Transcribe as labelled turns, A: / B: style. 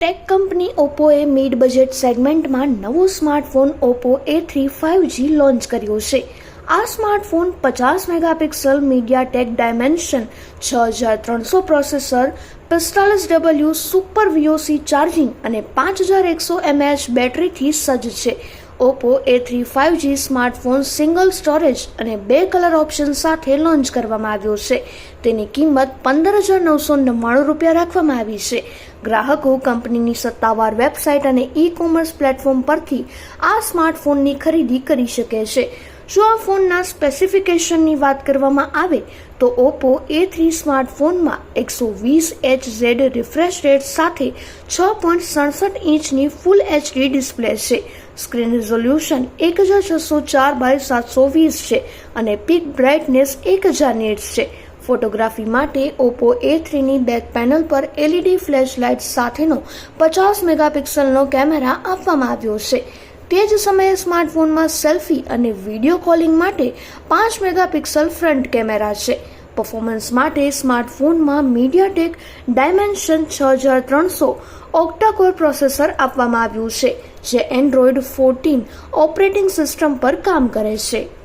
A: Tech company ઓપ્પોએ mid budget સેગમેન્ટમાં નવો smartphone Oppo A three five G launch કર્યો છે. આ સ્માર્ટફોન પચાસ મેગાપિક્સલ મીડિયા ટેક ડાયમેન્શન છ હજાર ત્રણસો પ્રોસેસર પિસ્તાલીસ ડબલ્યુ સુપર વીઓસી ચાર્જિંગ અને પાંચ હજાર એકસો એમએચ બેટરીથી સજ્જ છે. Oppo A three five G smartphone single storage અને બે કલર ઓપ્શન સાથે લોન્ચ કરવામાં આવ્યો છે. તેની કિંમત પંદર હજાર નવસો નવ્વાણું રૂપિયા રાખવામાં આવી છે. ગ્રાહકો કંપનીની સત્તાવાર વેબસાઇટ અને ઈ કોમર્સ પ્લેટફોર્મ પરથી આ સ્માર્ટફોનની ખરીદી કરી શકે છે. જો આ ફોનના સ્પેસિફિકેશનની વાત કરવામાં આવે, તો ઓપ્પો એ થ્રી સ્માર્ટફોનમાં એકસો વીસ એચ ઝેડ રિફ્રેશ રેટ સાથે છ પોઈન્ટ સડસઠ ઇંચની ફૂલ એચડી ડિસ્પ્લે છે. સ્ક્રીન રિઝોલ્યુશન એક હજાર છસો ચાર બાય સાતસો વીસ છે અને પીક બ્રાઇટનેસ એક હજાર નેટ્સ છે. ફોટોગ્રાફી માટે ઓપ્પો એ થ્રીની બેક પેનલ પર એલઈડી ફ્લેશ લાઇટ સાથેનો પચાસ મેગાપિક્સલનો કેમેરા આપવામાં આવ્યો છે. તે જ સમયે સ્માર્ટફોનમાં સેલ્ફી અને વીડિયો કોલિંગ માટે પાંચ મેગાપિક્સલ ફ્રન્ટ કેમેરા છે. પરફોર્મન્સ માટે સ્માર્ટફોનમાં મીડિયાટેક ડાયમેન્શન છ હજાર ત્રણસો ઓક્ટાકોર પ્રોસેસર આપવામાં આવ્યું છે. જે એન્ડ્રોઈડ ફોર્ટીન ઓપરેટિંગ સિસ્ટમ પર કામ કરે છે.